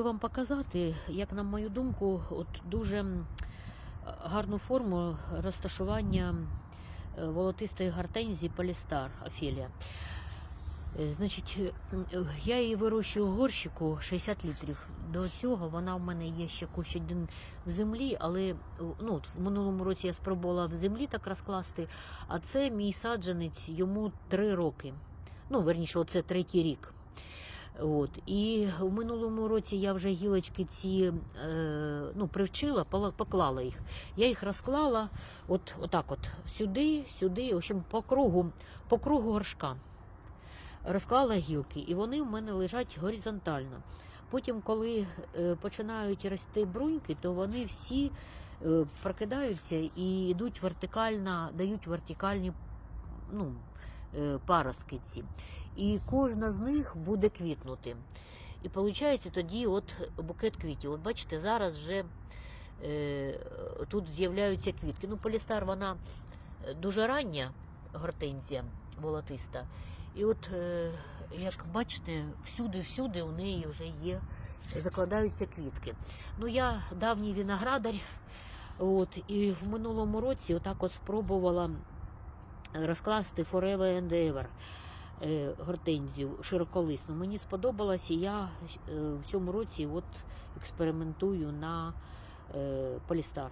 Вам показати, як на мою думку, от дуже гарну форму розташування е, волотистої гортензії Полістар Офелія. Е, Значить, я її вирощую в горщику 60 літрів. До цього вона в мене є ще кущ один в землі, але е, ну, в минулому році я спробувала в землі так розкласти, а це мій саджанець йому 3 роки. Ну, верніше, оце третій рік. От. І в минулому році я вже гілочки ці е, ну, привчила, поклала їх. Я їх розклала от, отак от, сюди, сюди, в общем, по кругу, по кругу горшка. Розклала гілки, і вони в мене лежать горизонтально. Потім, коли е, починають рости бруньки, то вони всі е, прокидаються і йдуть вертикально, дають вертикальні ну, паростки ці. І кожна з них буде квітнути. І виходить тоді от букет квітів. От бачите, зараз вже е, тут з'являються квітки. Ну, полістар вона е, дуже рання гортензія волотиста. І от, е, як бачите, всюди-всюди у неї вже є, закладаються квітки. Ну, я давній виноградар, от, і в минулому році отак от спробувала розкласти Forever and Ever е, гортензію широколисну. Мені сподобалось, і я е, в цьому році от експериментую на е, полістар.